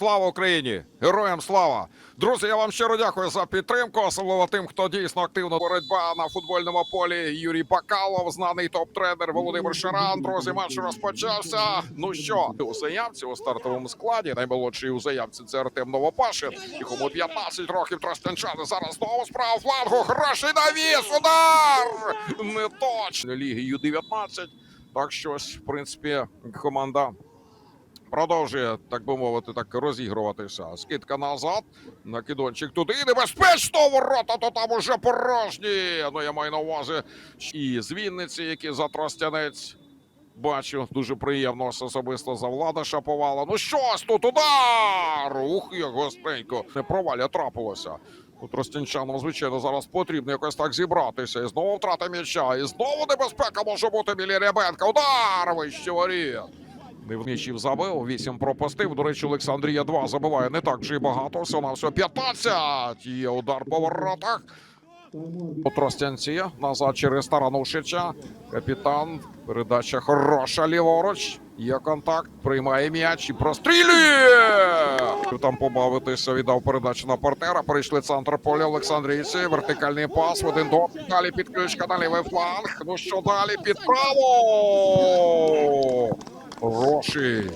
Слава Україні! Героям слава! Друзі, я вам щиро дякую за підтримку, особливо тим, хто дійсно активно боротьба на футбольному полі. Юрій Бакалов, знаний топ-тренер Володимир Шаран. Друзі, матч розпочався. Ну що, у заявці у стартовому складі наймолодший у заявці це Артем Новопашин. Якому 15 років Тростянчани. Зараз знову справа флангу. Хороший навіс! Удар! Не точно ліги Ю-19. Так щось, в принципі, команда продовжує, так би мовити, так розігруватися. Скидка назад. Накидончик туди. І Небезпечно ворота, то там уже порожні. Ну, я маю на увазі. І з Вінниці, які за Тростянець. Бачу, дуже приємно особисто за влада шаповала. Ну щось тут удар! Ух, як гостренько. Не проваля трапилося. У Тростянчанам, звичайно, зараз потрібно якось так зібратися. І знову втрата м'яча. І знову небезпека може бути біля Рябенка. Удар! Вище воріт. Не в м'ячів забив, 8 пропустив. До речі, Олександрія 2 забиває не так вже й багато. Все на все 15. Є удар по воротах. Тростянці назад через Таранушича. Капітан. Передача хороша ліворуч. Є контакт, приймає м'яч і прострілює. Там побавитися, віддав передачу на партнера. Перейшли центр поля Олександрійці. Вертикальний пас в один до. Далі підключка на лівий фланг. Ну що далі під право. Хороший.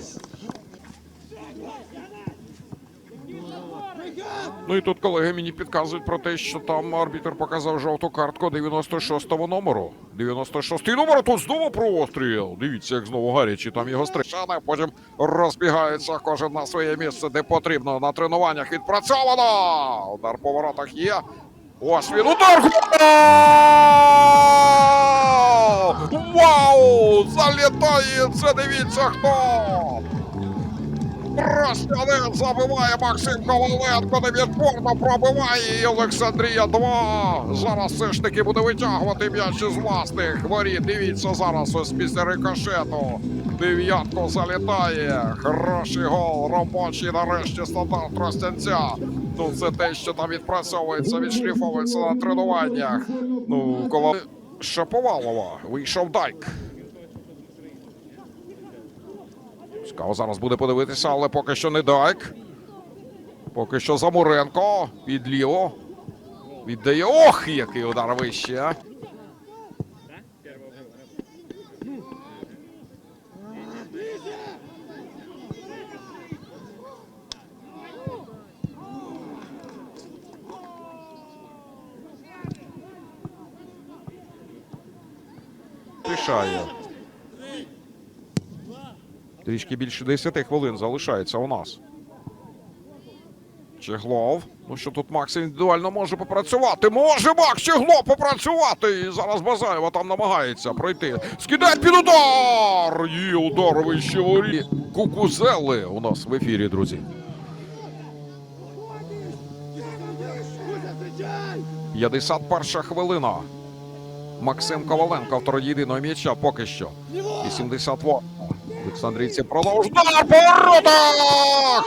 Ну і тут колеги мені підказують про те, що там арбітр показав жовту картку 96-го номеру. 96-й номер, тут знову простріл. Дивіться, як знову гарячі там його стрічани. Потім розбігаються кожен на своє місце, де потрібно. На тренуваннях відпрацьовано. Удар по воротах є. Ось він удар! Це дивіться хто! Тростянець забиває Максим Коваленко, невідпорно пробиває і Олександрія 2. Зараз все ж таки буде витягувати м'яч із власних воріт. Дивіться зараз ось після рикошету. Дев'ятко залітає. Хороший гол. Робочий нарешті стандарт Тростянця. Ну це те, що там відпрацьовується, відшліфовується на тренуваннях. Ну, коло Шаповалова вийшов Дайк. Цікаво зараз буде подивитися, але поки що не Дайк. Поки що Замуренко підліво. Віддає. Ох, який удар вище. Рішає. Трішки більше 10 хвилин залишається у нас. Чеглов. Ну що тут Макс індивідуально може попрацювати? Може Макс Чеглов попрацювати! І зараз Базаєва там намагається пройти. Скидає під удар! Є удар вище. Кукузели у нас в ефірі, друзі. 51 хвилина. Максим Коваленко, автор єдиного м'яча поки що. 82. Олександрійці по воротах!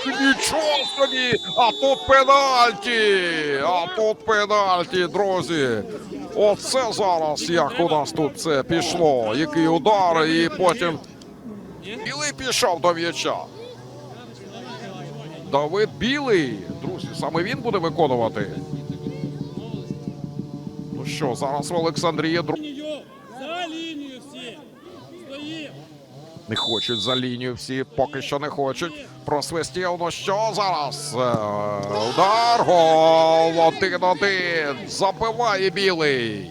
Нічого собі! А тут пенальті! А тут пенальті, друзі! Оце зараз як у нас тут це пішло. Який удар, і потім білий пішов до м'яча. Давид Білий. Друзі, саме він буде виконувати. Ну що, зараз в Олександрії друг. лінію, за лінію всі. Стоїмо. Не хочуть за лінію всі, поки що не хочуть. Просвистів, ну що зараз? Е, Удар, гол, один-один. Забиває білий.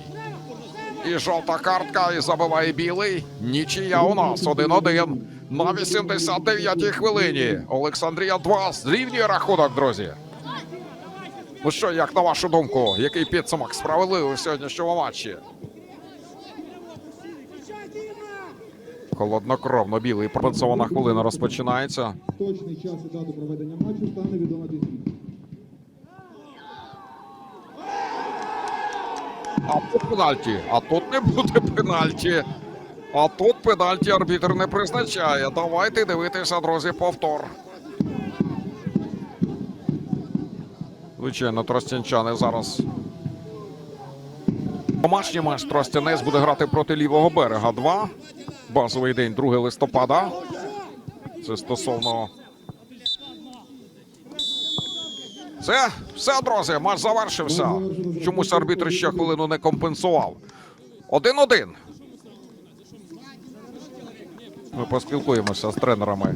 І жовта картка, і забиває білий. Нічия у нас один-один. На 89-й хвилині. Олександрія 2 зрівнює рахунок, друзі. Ну що, як на вашу думку, який підсумок справедливий у сьогоднішньому матчі? Холоднокровно білий пропрацьована хвилина розпочинається. Точний час і дату проведення матчу стане відомо пізніше. А тут пенальті. А тут не буде пенальті. А тут пенальті арбітр не призначає. Давайте дивитися, друзі, повтор. Звичайно, тростянчани зараз. Домашній матч Тростянець буде грати проти лівого берега. 2. Базовий день 2 листопада. Це стосовно Все, все, друзі, матч завершився. Чомусь арбітр ще хвилину не компенсував. Один-один. Ми поспілкуємося з тренерами.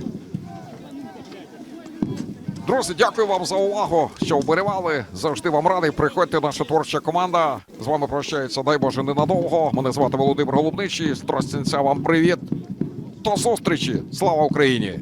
Друзі, дякую вам за увагу, що вболівали. Завжди вам радий. Приходьте, наша творча команда. З вами прощається, дай Боже, ненадовго. Мене звати Володимир Голубничий. З Тростянця вам привіт. До зустрічі. Слава Україні!